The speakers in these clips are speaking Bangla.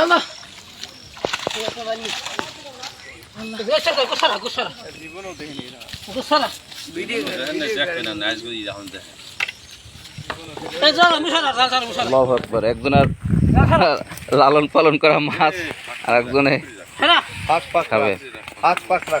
আল্লাহ একজনের লালন পালন করা মাছ আর একজনে খাবে। পাক পাক রাখ।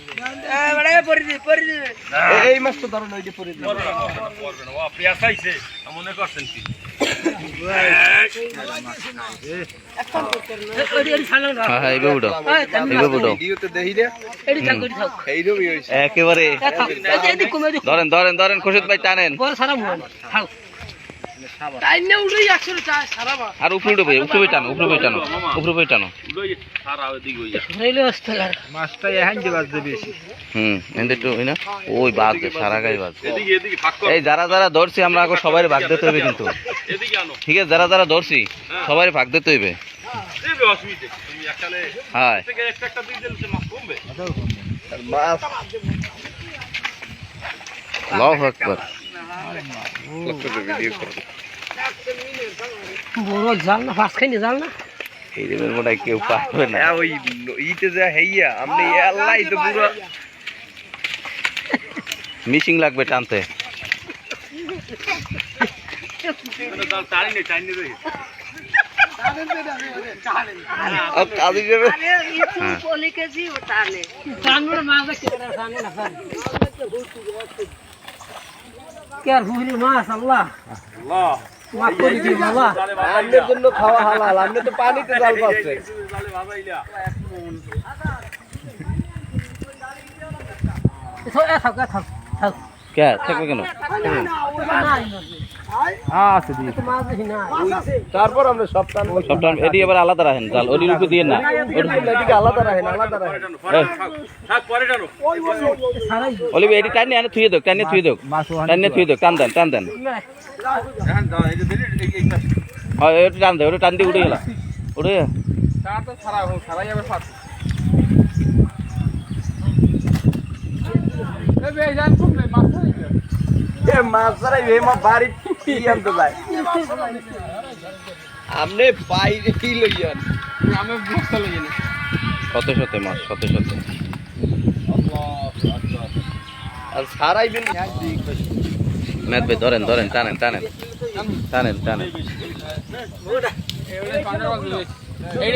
এই মাছ তো ধরো ওই যে পরে দিন। হ্যাঁ একেবারে ধরেন ধরেন ধরেন খুশিদ ভাই টানেন। আর উপরে উঠবে উপরে উঠে টানো উপরে টানো উপরে টানো। রেলে আসতে লাগ মাছটা এহান যে বাজবে বেশি। হুম এদের একটু ওই না? ওই বাঘ সারা গায়ে বাঘ এই যারা যারা ধরছি আমরা আগে সবাই ভাগ দিতে হবে কিন্তু। ঠিক আছে যারা যারা ধরছি সবাই ভাগ দিতে হইবে হ্যাঁ। মাছ আল্লাহু আকবার। বড় জাল না ফাঁস খাইনি জাল না? এই মনে কেউ পারবে না। হ্যাঁ ওই ইতে যা হেইয়া আমনে আল্লাহ তো পুরো মিশিং লাগবে টানতে। আর আর হুইলি মাছ আল্লাহ করে আল্লাহ জন্য খাওয়া হালাল আমনে তো পানিতে জাল পাচ্ছে থাক থাক থাক কে? থাকবে কেন? আছে দি মাছ দেখি না তারপর আমরা সব টান সব টান এটি এবার আলাদা রাখেন জাল। উপরে দিয়ে না। এদিকে আলাদা রাখেন আলাদা রাখেন। এটি থুয়ে থুয়ে থুয়ে দেখ টান দেন টান দেন। হয় ওটা টান দে ওটা টান দিয়ে উঠে গেলা। উঠে গেলা। এ মাছ ছাড়া এই মা বাড়ি কি আনতে যায়। আমনে বাইরে কি লইয়ান শত শত মাছ শত শত। আর সারাই বিন ম্যাথ ভাই ধরেন ধরেন টানেন টানেন। টানেন আল্লাহু আকবার এই এই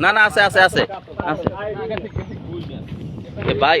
না না আছে আছে আছে আছে এ ভাই